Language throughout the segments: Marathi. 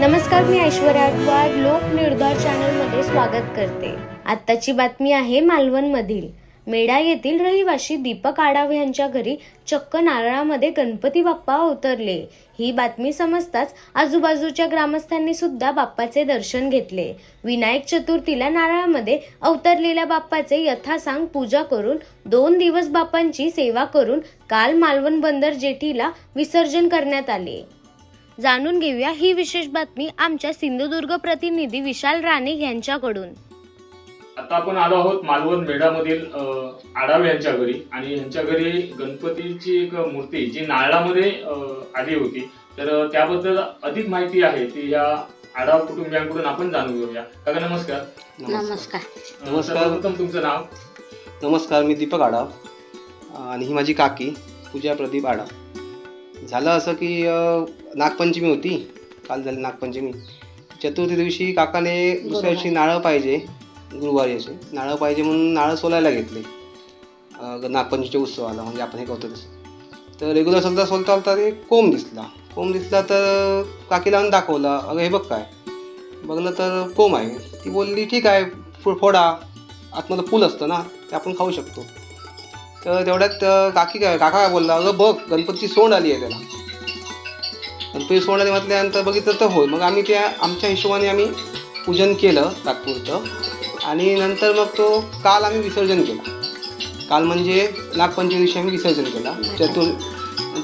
नमस्कार मी ऐश्वर्या आटवाड लोक निर्धार चॅनलमध्ये स्वागत करते. आत्ताची बातमी आहे मालवणमधील. मेढा येथील रहिवाशी दीपक आडाव यांच्या घरी चक्क नारळामध्ये गणपती बाप्पा अवतरले. ही बातमी समजताच आजूबाजूच्या ग्रामस्थांनी सुद्धा बाप्पाचे दर्शन घेतले. विनायक चतुर्थीला नारळामध्ये अवतरलेल्या बाप्पाचे यथासांग पूजा करून दोन दिवस बाप्पांची सेवा करून काल मालवण बंदर जेटीला विसर्जन करण्यात आले. जाणून घेऊया ही विशेष बातमी आमच्या सिंधुदुर्ग प्रतिनिधी विशाल राणे यांच्याकडून. आता आपण आलो आहोत मालवण मेढामधील आडाव यांच्या घरी. आणि यांच्या घरी गणपतीची एक मूर्ती जी नारळामध्ये अ, आली होती. तर त्याबद्दल अधिक माहिती आहे ती या आडाव कुटुंबियांकडून आपण जाणून घेऊया. काका नमस्कार. नमस्कार. अ, नमस्कार. सर्वप्रथम तुमचं नाव? नमस्कार मी दीपक आडाव आणि ही माझी काकी पूजा प्रदीप आडाव झालं असं की नागपंचमी होती. काल झाली नागपंचमी. चतुर्थी दिवशी काकाने दुसऱ्या दिवशी नारळ पाहिजे गुरुवारी असे. नारळ पाहिजे म्हणून नारळ सोलायला घेतले. नागपंचमीच्या उत्सवाला म्हणजे आपण हे करतो तसं. तर रेग्युलर सोलता सोलता सोलता ते कोंब दिसला. कोंब दिसला तर काकीला आणून दाखवला अगं हे बघ काय. बघलं तर कोंब आहे. ती बोलली ठीक आहे फु फोडा. आतमध्ये फूल असतं ना ते आपण खाऊ शकतो. तर तेवढ्यात काकी काय काका काय बोलला अगं बघ गणपतीची सोंड आली आहे त्याला. गणपती सोंड आली म्हटल्यानंतर बघितलं तर होय. मग आम्ही त्या आमच्या हिशोबाने आम्ही पूजन केलं नागपूरचं. आणि नंतर मग तो काल आम्ही विसर्जन केला. काल म्हणजे नागपंचमी दिवशी आम्ही विसर्जन केला. चतुर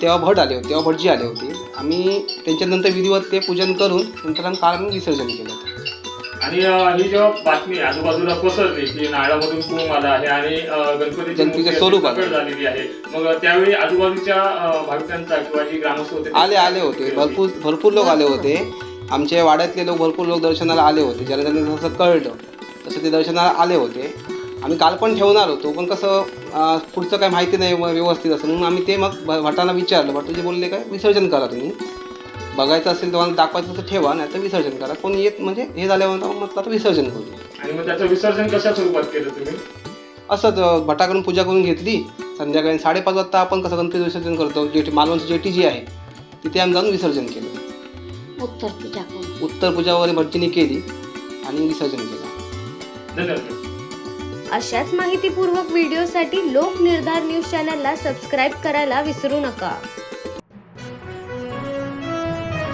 तेव्हा भट आले होते तेव्हा भटजी आले होते. आम्ही त्यांच्यानंतर विधिवत ते पूजन करून नंतर आम्ही काल आम्ही विसर्जन केलं. आणि ही जेव्हा बातमी आजूबाजूला पसरली की नारळामधून कोंब आला आहे आणि अ, गणपतीची गणपतीचं मूर्ती अशी स्वरूप आलं. प्रकट झालेली आहे मग त्यावेळी आजूबाजूच्या भाविकांचा किंवा जी ग्रामस्थ होते आले आले होते. भरपूर भरपूर लोक आले होते. आमच्या वाड्यातले लोक भरपूर लोक दर्शनाला आले होते. ज्याला त्यांना जसं कळलं तसं ते दर्शनाला आले होते. आम्ही काल पण ठेवणार होतो पण कसं पुढचं काय माहिती नाही व्यवस्थित असं. म्हणून आम्ही ते मग भ- भटांना विचारलं. भटजी बोलले काय? विसर्जन करा तुम्ही. बघायचं असेल तुम्हाला दाखवायचं तर ठेवा नाही तर विसर्जन करा. कोणी येत म्हणजे हे झाल्यानंतर मग म्हटलं आता विसर्जन करू. आणि मग त्याचं विसर्जन कशा स्वरूपात केलं तुम्ही? असंच भटाकडून पूजा करून घेतली. संध्याकाळी साडेपाच वाजता आपण कसं गणपती विसर्जन करतो जेटी मालवणची जेटी जी आहे तिथे आम्ही जाऊन विसर्जन केलं. उत्तर पूजा करून. उत्तर पूजा वगैरे भटजीने केली आणि विसर्जन केलं. धन्यवाद. अशाच माहितीपूर्वक व्हिडिओसाठी लोक निर्धार न्यूज चॅनलला सबस्क्राईब करायला विसरू नका.